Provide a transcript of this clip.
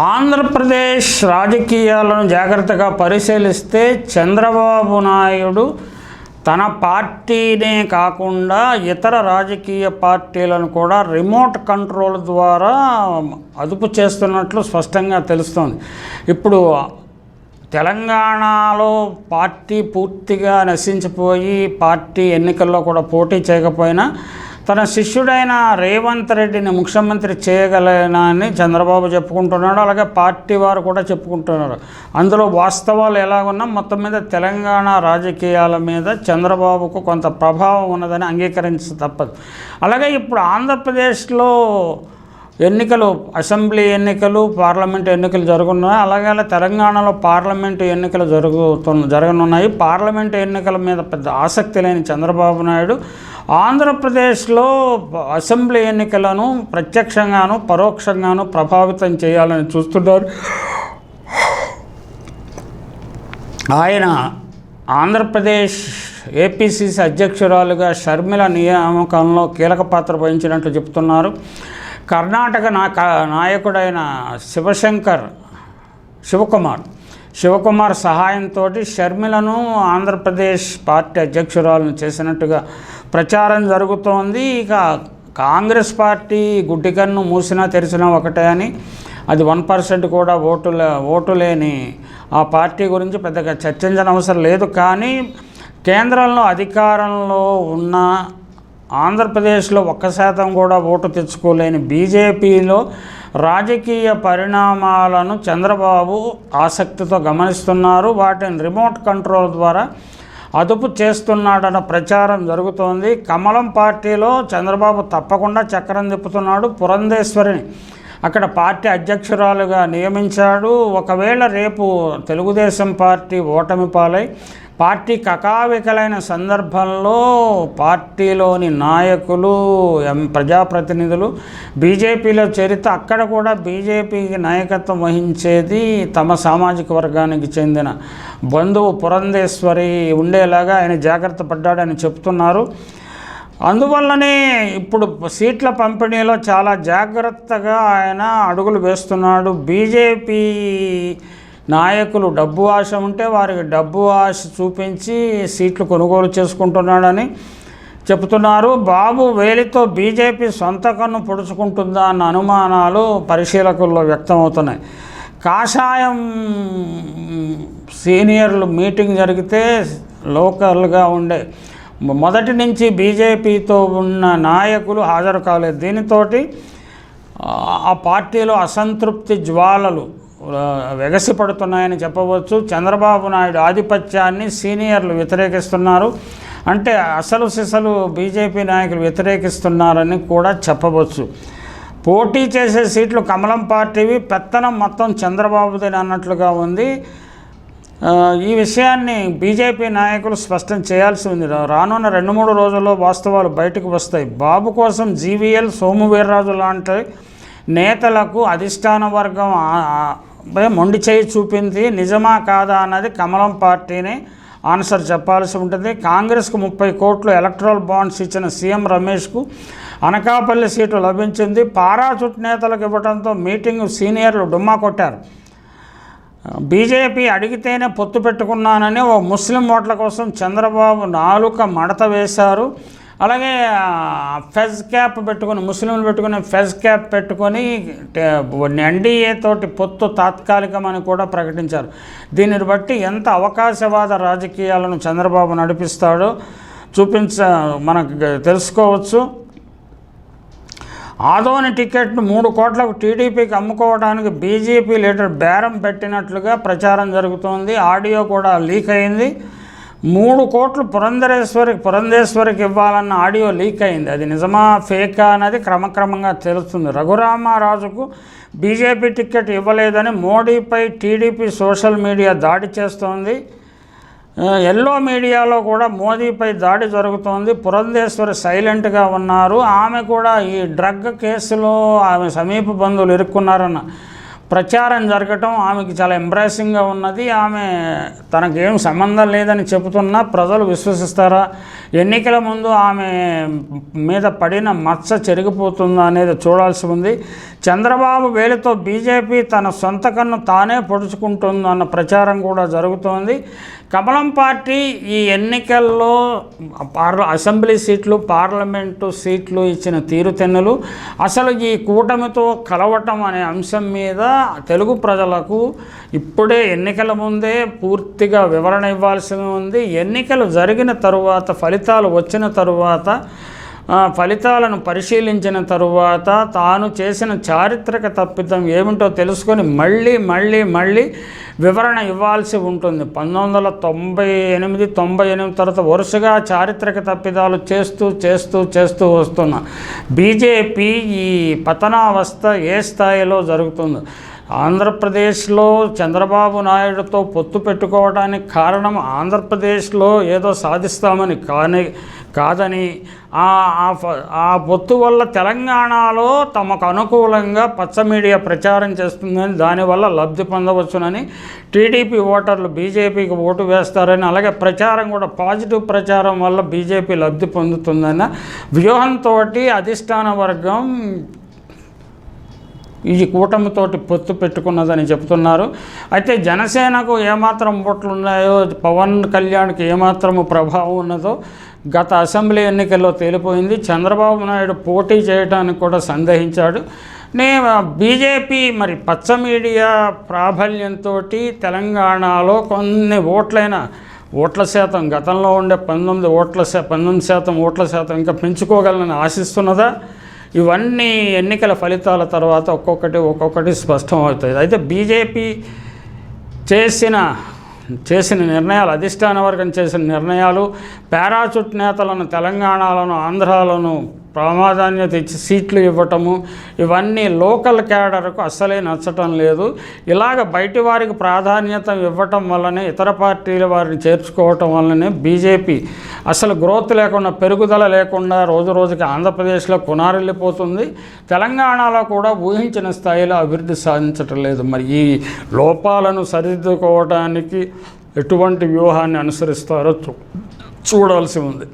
ఆంధ్రప్రదేశ్ రాజకీయాలను జాగ్రత్తగా పరిశీలిస్తే చంద్రబాబు నాయుడు తన పార్టీనే కాకుండా ఇతర రాజకీయ పార్టీలను కూడా రిమోట్ కంట్రోల్ ద్వారా అదుపు చేస్తున్నట్లు స్పష్టంగా తెలుస్తోంది. ఇప్పుడు తెలంగాణలో పార్టీ పూర్తిగా నశించిపోయి పార్టీ ఎన్నికల్లో కూడా పోటీ చేయకపోయినా తన శిష్యుడైన రేవంత్ రెడ్డిని ముఖ్యమంత్రి చేయగలనని చంద్రబాబు చెప్పుకుంటున్నాడు అలాగే పార్టీ వారు కూడా చెప్పుకుంటున్నారు. అందులో వాస్తవాలు ఎలాగున్నా మొత్తం మీద తెలంగాణ రాజకీయాల మీద చంద్రబాబుకు కొంత ప్రభావం ఉన్నదని అంగీకరించ తప్పదు. అలాగే ఇప్పుడు ఆంధ్రప్రదేశ్లో ఎన్నికలు అసెంబ్లీ ఎన్నికలు పార్లమెంట్ ఎన్నికలు జరుగుతున్నాయి అలాగే తెలంగాణలో పార్లమెంటు ఎన్నికలు జరుగుతున్న జరగనున్నాయి. పార్లమెంటు ఎన్నికల మీద పెద్ద ఆసక్తి లేని చంద్రబాబు నాయుడు ఆంధ్రప్రదేశ్లో అసెంబ్లీ ఎన్నికలను ప్రత్యక్షంగాను పరోక్షంగాను ప్రభావితం చేయాలని చూస్తున్నారు. ఆయన ఆంధ్రప్రదేశ్ ఏపీసీసీ అధ్యక్షురాలుగా షర్మిల నియామకంలో కీలక పాత్ర వహించినట్లు చెప్తున్నారు. కర్ణాటక నా క- నాయకుడైన శివశంకర్ శివకుమార్. శివకుమార్ సహాయంతో షర్మిలను ఆంధ్రప్రదేశ్ పార్టీ అధ్యక్షురాలను చేసినట్టుగా ప్రచారం జరుగుతోంది. ఇక కాంగ్రెస్ పార్టీ గుడ్డికన్ను మూసినా తెరిచినా ఒకటే అని అది వన్ పర్సెంట్ కూడా ఓటుల ఓటు లేని ఆ పార్టీ గురించి పెద్దగా చర్చించిన అవసరం లేదు. కానీ కేంద్రంలో అధికారంలో ఉన్న ఆంధ్రప్రదేశ్లో ఒక్క శాతం కూడా ఓటు తెచ్చుకోలేని బీజేపీలో రాజకీయ పరిణామాలను చంద్రబాబు ఆసక్తితో గమనిస్తున్నారు. వాటిని రిమోట్ కంట్రోల్ ద్వారా అదుపు చేస్తున్నాడన్న ప్రచారం జరుగుతోంది. కమలం పార్టీలో చంద్రబాబు తప్పకుండా చక్రం తిప్పుతున్నాడు. పురంధేశ్వరిని అక్కడ పార్టీ అధ్యక్షురాలుగా నియమించాడు. ఒకవేళ రేపు తెలుగుదేశం పార్టీ ఓటమి పాలై పార్టీ కకావికలైన సందర్భంలో పార్టీలోని నాయకులు ఎం ప్రజాప్రతినిధులు బీజేపీలో చేరితే అక్కడ కూడా బీజేపీకి నాయకత్వం వహించేది తమ సామాజిక వర్గానికి చెందిన బంధువు పురంధేశ్వరి ఉండేలాగా ఆయన జాగ్రత్త పడ్డాడని చెప్తున్నారు. అందువల్లనే ఇప్పుడు సీట్ల పంపిణీలో చాలా జాగ్రత్తగా ఆయన అడుగులు వేస్తున్నాడు. బీజేపీ నాయకులు డబ్బు ఆశ ఉంటే వారికి డబ్బు ఆశ చూపించి సీట్లు కొనుగోలు చేసుకుంటున్నాడని చెబుతున్నారు. బాబు వేలితో బీజేపీ సొంత కన్ను పొడుచుకుంటుందా అన్న అనుమానాలు పరిశీలకుల్లో వ్యక్తమవుతున్నాయి. కాషాయం సీనియర్లు మీటింగ్ జరిగితే లోకల్గా ఉండే మొదటి నుంచి బీజేపీతో ఉన్న నాయకులు హాజరు కాలేదు. దీనితోటి ఆ పార్టీలో అసంతృప్తి జ్వాలలు వెగసిపడుతున్నాయని ఎగసిపడుతున్నాయని చెప్పవచ్చు. చంద్రబాబు నాయుడు ఆధిపత్యాన్ని సీనియర్లు వ్యతిరేకిస్తున్నారు. అంటే అసలు సిసలు బీజేపీ నాయకులు వ్యతిరేకిస్తున్నారని కూడా చెప్పవచ్చు. పోటీ చేసే సీట్లు కమలం పార్టీవి పెత్తనం మొత్తం చంద్రబాబుదని అన్నట్లుగా ఉంది. ఈ విషయాన్ని బీజేపీ నాయకులు స్పష్టం చేయాల్సి ఉంది. రానున్న రెండు మూడు రోజుల్లో వాస్తవాలు బయటకు వస్తాయి. బాబు కోసం జీవీఎల్ సోము వీర్రాజు లాంటి నేతలకు అధిష్టాన వర్గం మొండి చేయి చూపింది నిజమా కాదా అన్నది కమలం పార్టీని ఆన్సర్ చెప్పాల్సి ఉంటుంది. కాంగ్రెస్కు ముప్పై కోట్లు ఎలక్ట్రల్ బాండ్స్ ఇచ్చిన సీఎం రమేష్కు అనకాపల్లి సీటు లభించింది. పారాచుట్ నేతలకు ఇవ్వడంతో మీటింగ్ సీనియర్లు డుమ్మా కొట్టారు. బీజేపీ అడిగితేనే పొత్తు పెట్టుకున్నానని ఓ ముస్లిం ఓట్ల కోసం చంద్రబాబు నాలుక మడత వేశారు. అలాగే ఫెజ్ క్యాప్ పెట్టుకొని ముస్లింలు పెట్టుకుని ఫెజ్ క్యాప్ పెట్టుకొని ఎన్డీఏ తోటి పొత్తు తాత్కాలికమని కూడా ప్రకటించారు. దీనిని బట్టి ఎంత అవకాశవాద రాజకీయాలను చంద్రబాబు నడిపిస్తాడో చూపించ మనకు తెలుసుకోవచ్చు. ఆదోని టికెట్ను మూడు కోట్లకు టీడీపీకి అమ్ముకోవడానికి బీజేపీ లీడర్ బేరం పెట్టినట్లుగా ప్రచారం జరుగుతోంది. ఆడియో కూడా లీక్ అయింది. మూడు కోట్లు పురంధరేశ్వరికి పురంధేశ్వరికి ఇవ్వాలన్న ఆడియో లీక్ అయింది. అది నిజమా ఫేకా అన్నది క్రమక్రమంగా తెలుస్తుంది. రఘురామారాజుకు బీజేపీ టికెట్ ఇవ్వలేదని మోడీపై టీడీపీ సోషల్ మీడియా దాడి చేస్తోంది. ఎల్లో మీడియాలో కూడా మోదీపై దాడి జరుగుతోంది. పురంధేశ్వరి సైలెంట్గా ఉన్నారు. ఆమె కూడా ఈ డ్రగ్ కేసులో ఆమె సమీప బంధువులు ఇరుక్కున్నారన్న ప్రచారం జరగటం ఆమెకి చాలా ఎంబ్రాసింగ్గా ఉన్నది. ఆమె తనకేం సంబంధం లేదని చెబుతున్నా ప్రజలు విశ్వసిస్తారా? ఎన్నికల ముందు ఆమె మీద పడిన మచ్చ చెరిగిపోతుందా అనేది చూడాల్సి ఉంది. చంద్రబాబు వేలితో బీజేపీ తన సొంత కన్ను తానే పొడుచుకుంటుందన్న ప్రచారం కూడా జరుగుతోంది. కమలం పార్టీ ఈ ఎన్నికల్లో పార్ల అసెంబ్లీ సీట్లు పార్లమెంటు సీట్లు ఇచ్చిన తీరుతెన్నులు అసలు ఈ కూటమితో కలవటం అనే అంశం మీద తెలుగు ప్రజలకు ఇప్పుడే ఎన్నికల ముందే పూర్తిగా వివరణ ఇవ్వాల్సి ఉంది. ఎన్నికలు జరిగిన తరువాత ఫలితాలు వచ్చిన తరువాత ఫలితాలను పరిశీలించిన తరువాత తాను చేసిన చారిత్రక తప్పిదం ఏమిటో తెలుసుకొని మళ్ళీ మళ్ళీ మళ్ళీ వివరణ ఇవ్వాల్సి ఉంటుంది. పంతొమ్మిది వందల తొంభై ఎనిమిది తొంభై ఎనిమిది తర్వాత వరుసగా చారిత్రక తప్పిదాలు చేస్తూ చేస్తూ చేస్తూ వస్తున్న బీజేపీ ఈ పతనావస్థ ఏ స్థాయిలో జరుగుతుందో? ఆంధ్రప్రదేశ్లో చంద్రబాబు నాయుడుతో పొత్తు పెట్టుకోవడానికి కారణం ఆంధ్రప్రదేశ్లో ఏదో సాధిస్తామని కానీ కాదని ఆ ఆ పొత్తు వల్ల తెలంగాణలో తమకు అనుకూలంగా పచ్చ మీడియా ప్రచారం చేస్తుందని దానివల్ల లబ్ధి పొందవచ్చునని టీడీపీ ఓటర్లు బీజేపీకి ఓటు వేస్తారని అలాగే ప్రచారం కూడా పాజిటివ్ ప్రచారం వల్ల బీజేపీ లబ్ధి పొందుతుందన్న వ్యూహంతో అధిష్టాన వర్గం ఈ కూటమితోటి పొత్తు పెట్టుకున్నదని చెబుతున్నారు అయితే జనసేనకు ఏమాత్రం ఓట్లు ఉన్నాయో పవన్ కళ్యాణ్కి ఏమాత్రము ప్రభావం ఉన్నదో గత అసెంబ్లీ ఎన్నికల్లో తేలిపోయింది. చంద్రబాబు నాయుడు పోటీ చేయడానికి కూడా సందేహించాడు. నే బీజేపీ మరి పచ్చ మీడియా ప్రాబల్యంతో తెలంగాణలో కొన్ని ఓట్లైన ఓట్ల శాతం గతంలో ఉండే పంతొమ్మిది ఓట్ల శా పంతొమ్మిది శాతం ఓట్ల శాతం ఇంకా పెంచుకోగలనని ఆశిస్తున్నదా? ఇవన్నీ ఎన్నికల ఫలితాల తర్వాత ఒక్కొక్కటి ఒక్కొక్కటి స్పష్టం అవుతుంది అయితే బీజేపీ చేసిన చేసిన నిర్ణయాలు అధిష్టాన వర్గం చేసిన నిర్ణయాలు పారాచుట్ నేతలను తెలంగాణలను ఆంధ్రాలను ప్రామాధాన్యత ఇచ్చి సీట్లు ఇవ్వటము ఇవన్నీ లోకల్ క్యాడర్కు అస్సలే నచ్చటం లేదు. ఇలాగ బయటి వారికి ప్రాధాన్యత ఇవ్వటం వల్లనే ఇతర పార్టీల వారిని చేర్చుకోవటం వల్లనే బీజేపీ అసలు గ్రోత్ లేకుండా పెరుగుదల లేకుండా రోజు రోజుకి ఆంధ్రప్రదేశ్లో కొనారెళ్ళిపోతుంది తెలంగాణలో కూడా ఊహించిన స్థాయిలో అభివృద్ధి సాధించటం లేదు. మరి ఈ లోపాలను సరిదిద్దుకోవడానికి ఎటువంటి వ్యూహాన్ని అనుసరిస్తారో చూ చూడాల్సి ఉంది.